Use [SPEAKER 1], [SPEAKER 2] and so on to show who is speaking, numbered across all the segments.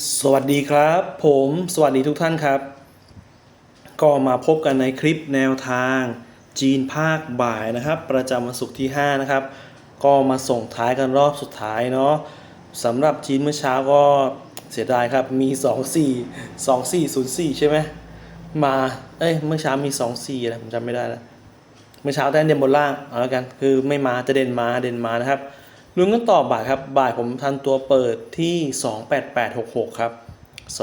[SPEAKER 1] สวัสดีครับ ผมสวัสดีทุกท่านครับ ก็มาพบกันในคลิปแนวทาง จีนภาคบ่ายนะครับ ประจำวันศุกร์ที่ 5 นะครับ ก็มาส่งท้ายกันรอบสุดท้ายเนาะสำหรับจีนเมื่อเช้าก็เสียดายครับมี 2 4 2 4 0 4 ใช่ไหมมาเอ้ยเมื่อเช้ามี 2 4อะไรผมจำไม่ได้แล้วเมื่อเช้าได้เด่นบนล่างเอาแล้วกันคือไม่มาจะเด่นมาเด่นมานะครับ ลุ้นกันต่อบ่ายครับ บ่ายผมทันตัวเปิดที่ 28866 ครับ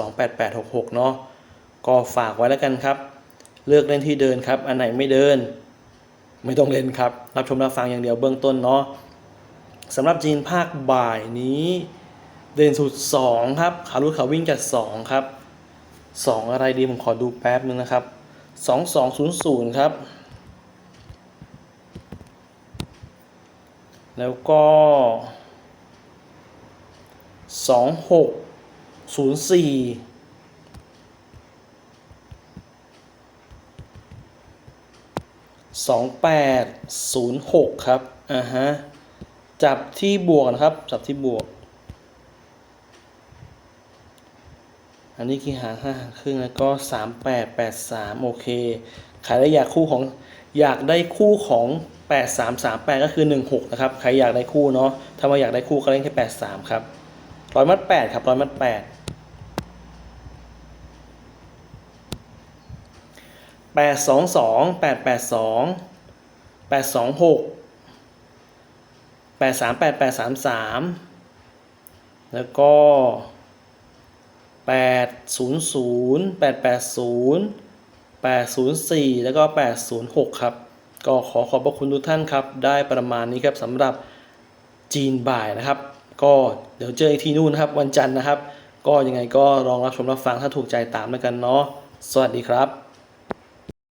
[SPEAKER 1] 28866 เนาะก็ฝากไว้แล้วกันครับ เลือกเล่นที่เดินครับ อันไหนไม่เดิน ไม่ต้องเล่นครับ รับชมรับฟังอย่างเดียวเบื้องต้นเนาะสำหรับจีนภาคบ่ายนี้ เด่นสุด 2 ครับขารุดขาวิ่งจาก 2 ครับ 2 อะไรดีผมขอดูแป๊บนึงนะครับ 2200 ครับ แล้วก็สองหกศูนย์สี่สองแปดศูนย์หกครับ อ่าฮะ จับที่บวกนะครับ จับที่บวก อันนี้กี่หางห้าหางครึ่งแล้วก็สามแปดแปดสามโอเคใครได้อยากคู่ของอยากได้คู่ของ แปดสามสามแปดก็คือหนึ่งหกนะครับ ใครอยากได้คู่เนาะ ถ้ามาอยากได้คู่ก็เล่นแค่แปดสามครับร้อยมัดแปดครับร้อยมัดแปดแปดสองสองแปดแปดสองแปดสองหกแปดสามแปดแปดสามสามแล้วก็แปดศูนย์ศูนย์แปดแปดศูนย์แปดศูนย์สี่แล้วก็แปดศูนย์หกครับ ก็ขอขอบพระคุณทุกท่านครับ ได้ประมาณนี้ครับสำหรับจีนบ่ายนะครับ ก็เดี๋ยวเจออีกทีนู่นนะครับ วันจันทร์นะครับ ก็ยังไงก็ลองรับชมรับฟังถ้าถูกใจตามแล้วกันเนาะสวัสดีครับ